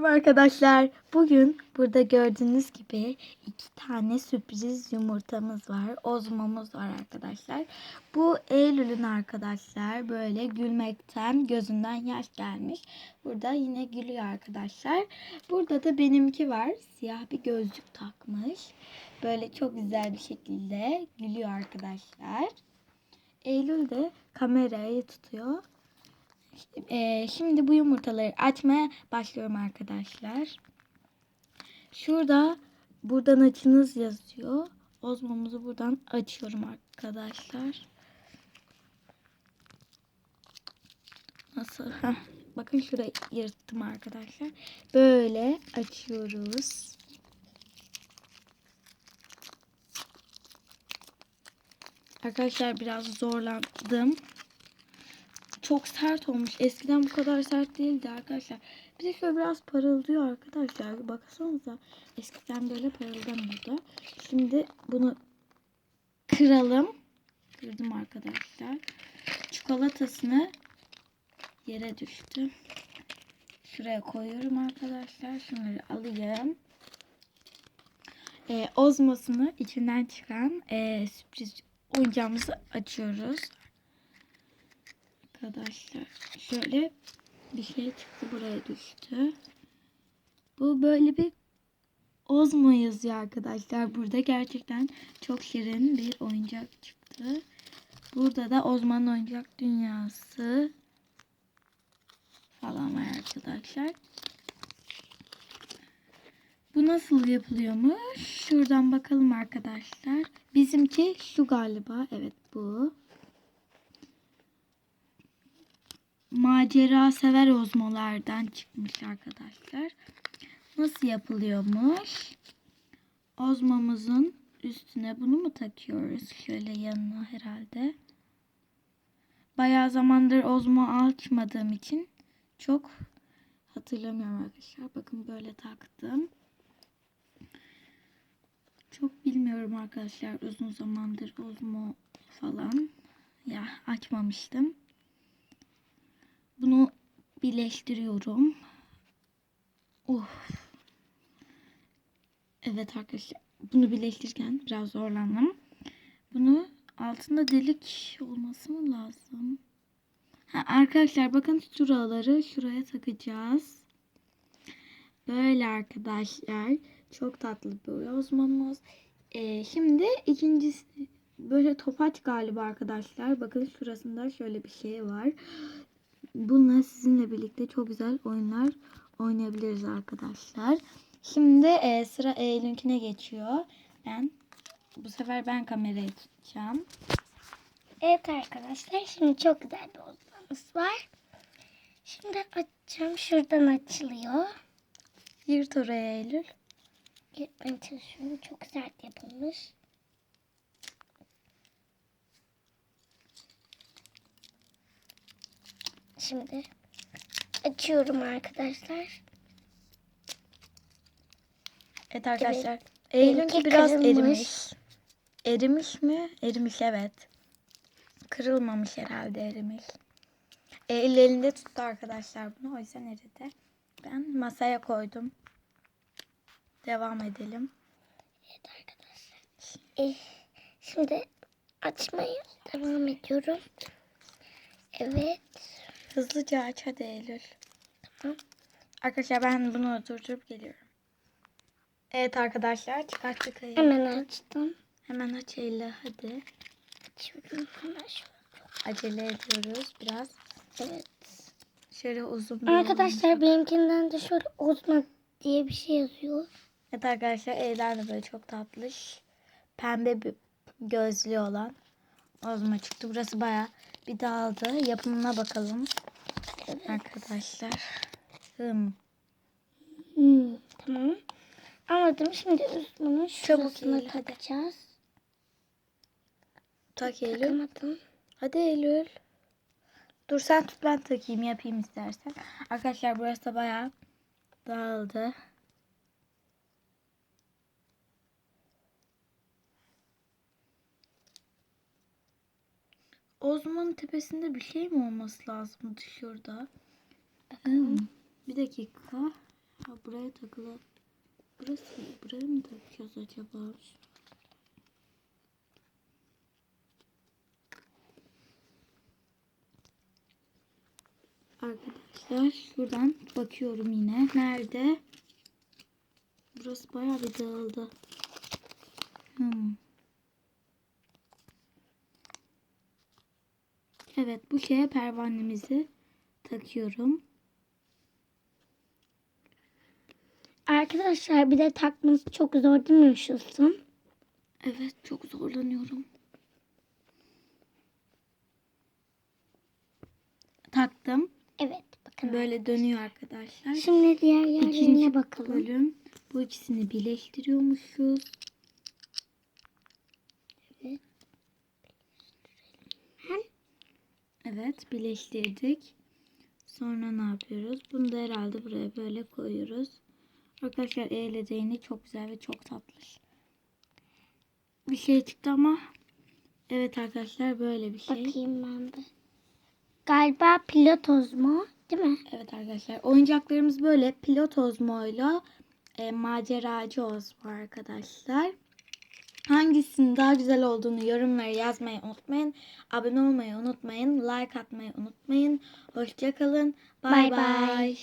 Merhaba arkadaşlar. Bugün burada gördüğünüz gibi iki tane sürpriz yumurtamız var. Ozmamız var arkadaşlar. Bu Eylül'ün arkadaşlar böyle gülmekten gözünden yaş gelmiş. Burada yine gülüyor arkadaşlar. Burada da benimki var. Siyah bir gözlük takmış. Böyle çok güzel bir şekilde gülüyor arkadaşlar. Eylül de kamerayı tutuyor. Ee, şimdi bu yumurtaları açmaya başlıyorum arkadaşlar. Şurada buradan açınız yazıyor. Ozmamızı buradan açıyorum arkadaşlar. Nasıl? Bakın şurayı yırttım arkadaşlar. Böyle açıyoruz. Arkadaşlar biraz zorlandım çok sert olmuş. Eskiden bu kadar sert değildi arkadaşlar. Bir de şöyle biraz parıldıyor arkadaşlar. Baksanıza. Eskiden böyle parıldamıyordu. Şimdi bunu kıralım. Kırdım arkadaşlar. Çikolatasını yere düştü. Şuraya koyuyorum arkadaşlar. Şunları alayım. Ee, ozmasını içinden çıkan e, sürpriz oyuncağımızı açıyoruz arkadaşlar. Şöyle bir şey çıktı buraya düştü. Bu böyle bir Ozmo yazıyor arkadaşlar. Burada gerçekten çok şirin bir oyuncak çıktı. Burada da Ozmo'nun oyuncak dünyası falan var arkadaşlar. Bu nasıl yapılıyormuş? Şuradan bakalım arkadaşlar. Bizimki şu galiba. Evet bu. Macera sever ozmolardan çıkmış arkadaşlar. Nasıl yapılıyormuş? Ozmamızın üstüne bunu mu takıyoruz? Şöyle yanına herhalde. Bayağı zamandır ozmo açmadığım için çok hatırlamıyorum arkadaşlar. Bakın böyle taktım. Çok bilmiyorum arkadaşlar. Uzun zamandır ozmo falan ya açmamıştım. Birleştiriyorum. Of. Evet arkadaşlar. Bunu birleştirirken biraz zorlandım. Bunu altında delik olması mı lazım? Ha, arkadaşlar bakın şuraları şuraya takacağız. Böyle arkadaşlar. Çok tatlı bir ozmamız. Ee, şimdi ikincisi böyle topaç galiba arkadaşlar. Bakın şurasında şöyle bir şey var bununla sizinle birlikte çok güzel oyunlar oynayabiliriz arkadaşlar. Şimdi e, sıra Eylül'ünkine geçiyor. Ben bu sefer ben kamerayı tutacağım. Evet arkadaşlar şimdi çok güzel bir odamız var. Şimdi açacağım. Şuradan açılıyor. Yırt oraya Eylül. Yırtmaya çalışıyorum. Çok sert yapılmış. Şimdi açıyorum arkadaşlar. Evet arkadaşlar. Eylül'ünki benimki biraz kırılmış. erimiş. Erimiş mi? Erimiş evet. Kırılmamış herhalde erimiş. Eylül elinde tuttu arkadaşlar bunu. O yüzden eridi. Ben masaya koydum. Devam edelim. Evet arkadaşlar. Eh, şimdi açmaya devam ediyorum. Evet. Hızlıca aç hadi Eylül. Tamam. Arkadaşlar ben bunu durdurup geliyorum. Evet arkadaşlar çıkarttık Eylül. Hemen açtım. Hemen aç Eylül hadi. Açıyorum hemen şöyle. Acele ediyoruz biraz. Evet. Şöyle uzun bir Arkadaşlar benimkinden de şöyle Ozma diye bir şey yazıyor. Evet arkadaşlar Eylül de böyle çok tatlış. Pembe bir gözlü olan. Ozma çıktı. Burası baya bir dağıldı. Yapımına bakalım. Arkadaşlar. Hım. Hmm, tamam. Anladım. Şimdi bunun Çabuk şurasına takacağız. Tak Eylül. Takamadım. Hadi Eylül. Dur sen tut ben takayım yapayım istersen. Arkadaşlar burası da bayağı dağıldı. Ozmon'un tepesinde bir şey mi olması lazım şurada? Hmm, Bir dakika. Ha, buraya takılı. Burası buraya mı takacağız acaba? Arkadaşlar şuradan bakıyorum yine. Nerede? Burası bayağı bir dağıldı. Hmm. Evet bu şeye pervanemizi takıyorum. Arkadaşlar bir de takması çok zor değil mi Şulsun? Evet çok zorlanıyorum. Taktım. Evet bakın. Böyle dönüyor arkadaşlar. Şimdi diğer yerlerine İkinci bakalım. bölüm. Bu ikisini birleştiriyormuşuz. Evet birleştirdik. Sonra ne yapıyoruz? Bunu da herhalde buraya böyle koyuyoruz. Arkadaşlar değneği çok güzel ve çok tatlı. Bir şey çıktı ama evet arkadaşlar böyle bir şey. Bakayım ben de. Galiba pilotoz mu? Değil mi? Evet arkadaşlar oyuncaklarımız böyle pilot ozmoyla e, maceracı ozmo arkadaşlar. Hangisinin daha güzel olduğunu yorumlara yazmayı unutmayın. Abone olmayı unutmayın. Like atmayı unutmayın. Hoşçakalın. Bay Bay bay. bay.